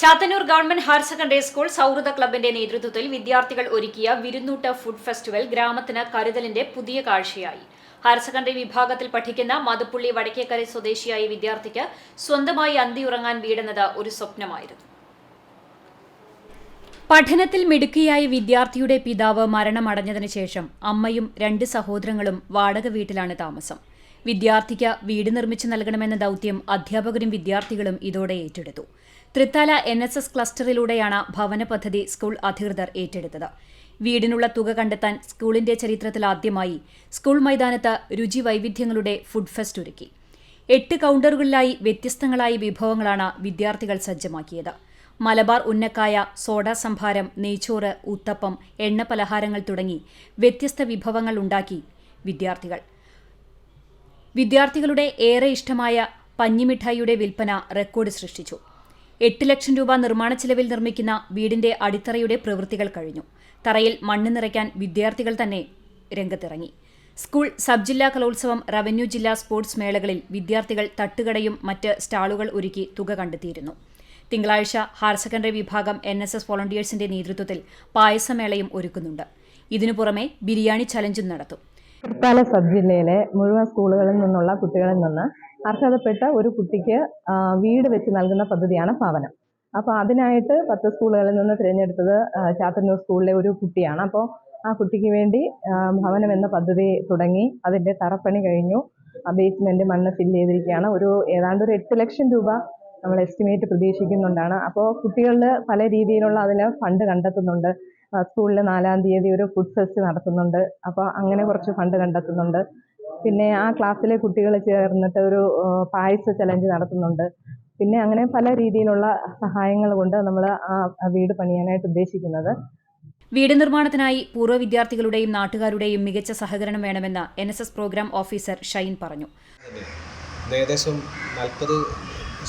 Chathannur government higher secondary school സൗഹൃദ ക്ലബിന്റെ നേതൃത്വത്തിൽ വിദ്യാർത്ഥികൾ ഒരുക്കിയ വിരുന്നൂട്ട ഫുഡ് ഫെസ്റ്റിവൽ ഗ്രാമത്തിന് കരുതലിന്റെ പുതിയ കാഴ്ചയായി. ഹയർ സെക്കൻഡറി വിഭാഗത്തിൽ പഠിക്കുന്ന മതുപ്പുള്ളി വടക്കേക്കര സ്വദേശിയായ വിദ്യാർത്ഥിക്ക് സ്വന്തമായി അന്തിയുറങ്ങാൻ വീടുന്നത് ഒരു സ്വപ്നമായിരുന്നു. പഠനത്തിൽ മിടുക്കിയായ വിദ്യാർത്ഥിയുടെ പിതാവ് മരണമടഞ്ഞതിനു ശേഷം അമ്മയും രണ്ട് സഹോദരങ്ങളും വാടക വീട്ടിലാണ് താമസം. വിദ്യാർത്ഥിക്ക് വീട് നിർമ്മിച്ചു നൽകണമെന്ന ദൗത്യം അധ്യാപകരും വിദ്യാർത്ഥികളും ഇതോടെ ഏറ്റെടുത്തു. തൃത്താല എൻ എസ് എസ് ക്ലസ്റ്ററിലൂടെയാണ് ഭവന പദ്ധതി സ്കൂൾ അധികൃതർ ഏറ്റെടുത്തത്. വീടിനുള്ള തുക കണ്ടെത്താൻ സ്കൂളിന്റെ ചരിത്രത്തിൽ ആദ്യമായി സ്കൂൾ മൈതാനത്ത് രുചി വൈവിധ്യങ്ങളുടെ ഫുഡ് ഫെസ്റ്റ് ഒരുക്കി. എട്ട് കൗണ്ടറുകളിലായി വ്യത്യസ്തങ്ങളായ വിഭവങ്ങളാണ് വിദ്യാർത്ഥികൾ സജ്ജമാക്കിയത്. മലബാർ ഉന്നക്കായ സോഡ സംഭാരം നെയ്ച്ചോറ് ഉത്തപ്പം എണ്ണ പലഹാരങ്ങൾ തുടങ്ങി വ്യത്യസ്ത വിഭവങ്ങൾ ഉണ്ടാക്കി വിദ്യാർത്ഥികൾ. വിദ്യാർത്ഥികളുടെ ഏറെ ഇഷ്ടമായ പഞ്ഞിമിഠായിയുടെ വിൽപ്പന റെക്കോർഡ് സൃഷ്ടിച്ചു. എട്ട് ലക്ഷം രൂപ നിർമ്മാണ ചെലവിൽ നിർമ്മിക്കുന്ന വീടിന്റെ അടിത്തറയുടെ പ്രവൃത്തികൾ കഴിഞ്ഞു. തറയിൽ മണ്ണ് നിറയ്ക്കാൻ വിദ്യാർത്ഥികൾ തന്നെ രംഗത്തിറങ്ങി. സ്കൂൾ സബ് ജില്ലാ കലോത്സവം റവന്യൂ ജില്ലാ സ്പോർട്സ് മേളകളിൽ വിദ്യാർത്ഥികൾ തട്ടുകടയും മറ്റ് സ്റ്റാളുകൾ ഒരുക്കി തുക കണ്ടെത്തിയിരുന്നു. തിങ്കളാഴ്ച ഹയർ സെക്കൻഡറി വിഭാഗം എൻ എസ് എസ് വോളണ്ടിയേഴ്സിന്റെ നേതൃത്വത്തിൽ പായസമേളയും ഒരുക്കുന്നുണ്ട്. ഇതിനു പുറമെ ബിരിയാണി ചലഞ്ചും നടത്തും. തൃത്താല സബ് ജില്ലയിലെ മുഴുവൻ സ്കൂളുകളിൽ നിന്നുള്ള കുട്ടികളിൽ നിന്ന് അർഹതപ്പെട്ട ഒരു കുട്ടിക്ക് വീട് വെച്ച് നൽകുന്ന പദ്ധതിയാണ് ഭവനം. അപ്പോൾ അതിനായിട്ട് പത്ത് സ്കൂളുകളിൽ നിന്ന് തിരഞ്ഞെടുത്തത് ചാത്തന്നൂർ സ്കൂളിലെ ഒരു കുട്ടിയാണ്. അപ്പോൾ ആ കുട്ടിക്ക് വേണ്ടി ഭവനം എന്ന പദ്ധതി തുടങ്ങി. അതിന്റെ തറപ്പണി കഴിഞ്ഞു. ആ ബേസ്മെന്റ് മണ്ണ് ഫില്ല് ചെയ്തിരിക്കുകയാണ്. ഒരു ഏതാണ്ട് ഒരു എട്ട് ലക്ഷം രൂപ നമ്മൾ എസ്റ്റിമേറ്റ് പ്രതീക്ഷിക്കുന്നുണ്ടാണ്. അപ്പോൾ കുട്ടികളിൽ പല രീതിയിലുള്ള അതിന് ഫണ്ട് കണ്ടെത്തുന്നുണ്ട്. സ്കൂളിൽ നാലാം തീയതി ഒരു ഫുഡ് ഫെസ്റ്റ് നടത്തുന്നുണ്ട്. അപ്പോൾ അങ്ങനെ കുറച്ച് ഫണ്ട് കണ്ടെത്തുന്നുണ്ട്. പിന്നെ ആ ക്ലാസ്സിലെ കുട്ടികൾ ചേർന്നിട്ട് ഒരു പായസ ചലഞ്ച് നടത്തുന്നുണ്ട്. പിന്നെ അങ്ങനെ പല രീതിയിലുള്ള സഹായങ്ങൾ കൊണ്ട് നമ്മൾ ആ വീട് പണിയാനായിട്ട് ഉദ്ദേശിക്കുന്നത്. വീട് നിർമ്മാണത്തിനായി പൂർവ വിദ്യാർത്ഥികളുടെയും നാട്ടുകാരുടെയും മികച്ച സഹകരണം വേണമെന്ന് N S S programme officer Shine പറഞ്ഞു. ഏകദേശം നാൽപ്പത്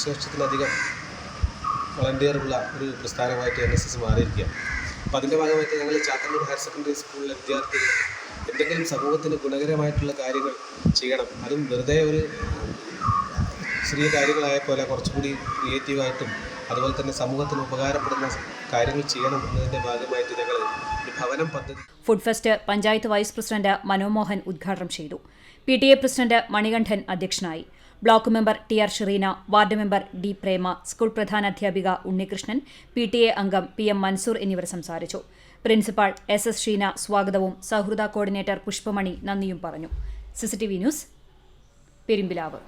ശേഷത്തിലധികം വളണ്ടിയറുള്ള ഒരു പ്രസ്ഥാനമായിട്ട് എൻ എസ് എസ് മാറിയിരിക്കുകയാണ്. അപ്പോൾ അതിന്റെ ഭാഗമായിട്ട് ഞങ്ങൾ ചാത്തന്നൂർ ഹയർ സെക്കൻഡറി സ്കൂളിലെ വിദ്യാർത്ഥികൾ എന്തെങ്കിലും സമൂഹത്തിന് ഗുണകരമായിട്ടുള്ള കാര്യങ്ങൾ ചെയ്യണം. അതും വെറുതെ ഒരു ചെറിയ കാര്യങ്ങളായ പോലെ കുറച്ചുകൂടി ക്രിയേറ്റീവായിട്ടും അതുപോലെ തന്നെ സമൂഹത്തിന് ഉപകാരപ്പെടുന്ന കാര്യങ്ങൾ ചെയ്യണം എന്നതിന്റെ ഭാഗമായിട്ട് ഞങ്ങൾ ഭവനം പദ്ധതി food fest panchayat vice president Manomohan ഉദ്ഘാടനം ചെയ്തു. P T A president Manikandan അധ്യക്ഷനായി. Block member T R Shereena ward member D Prema school പ്രധാന അധ്യാപിക ഉണ്ണികൃഷ്ണൻ പി ടി എ അംഗം പി എം മൻസൂർ എന്നിവർ സംസാരിച്ചു. പ്രിൻസിപ്പാൾ എസ് എസ് ഷീന സ്വാഗതവും സൗഹൃദ കോർഡിനേറ്റർ പുഷ്പമണി നന്ദിയും പറഞ്ഞു. CCTV news Perumpilavu.